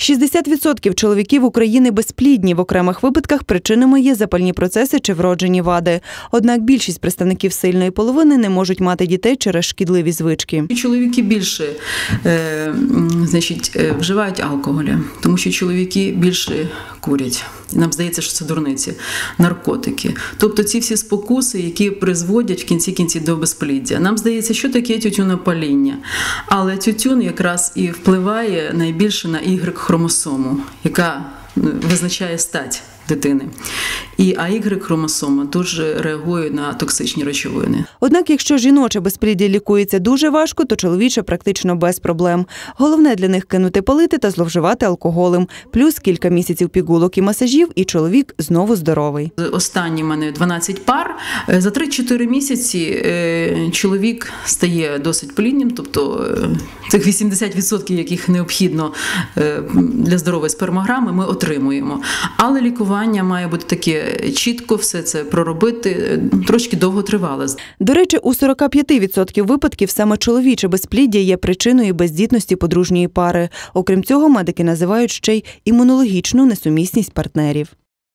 60% чоловіків України безплідні. В окремих випадках причинами є запальні процеси чи вроджені вади. Однак більшість представників сильної половини не можуть мати дітей через шкідливі звички. Чоловіки більше е, значить, е, вживають алкоголя, тому що чоловіки більше курять. Нам здається, що це дурниці, наркотики. Тобто ці всі спокуси, які призводять в кінці кінці до безпліддя. Нам здається, що таке тютюнопаління. Але тютюн якраз і впливає найбільше на Y-хромосому, яка е, визначає стать дитини. І а Y-хромосома дуже реагує на токсичні речовини. Однак, якщо жіноче безпліддя лікується дуже важко, то чоловіче практично без проблем. Головне для них кинути палити та зловживати алкоголем, плюс кілька місяців пігулок і масажів, і чоловік знову здоровий. Останні в мене 12 пар. Е, За 3-4 місяці е, чоловік стає досить пліднім, тобто е, цих 80%, яких необхідно для здорової спермограми, ми отримуємо. Але лікування має бути таке чітко, все це проробити, трошки довго тривало. До речі, у 45% випадків саме чоловіче безпліддя є причиною бездітності подружньої пари. Окрім цього, медики називають ще й імунологічну несумісність партнерів.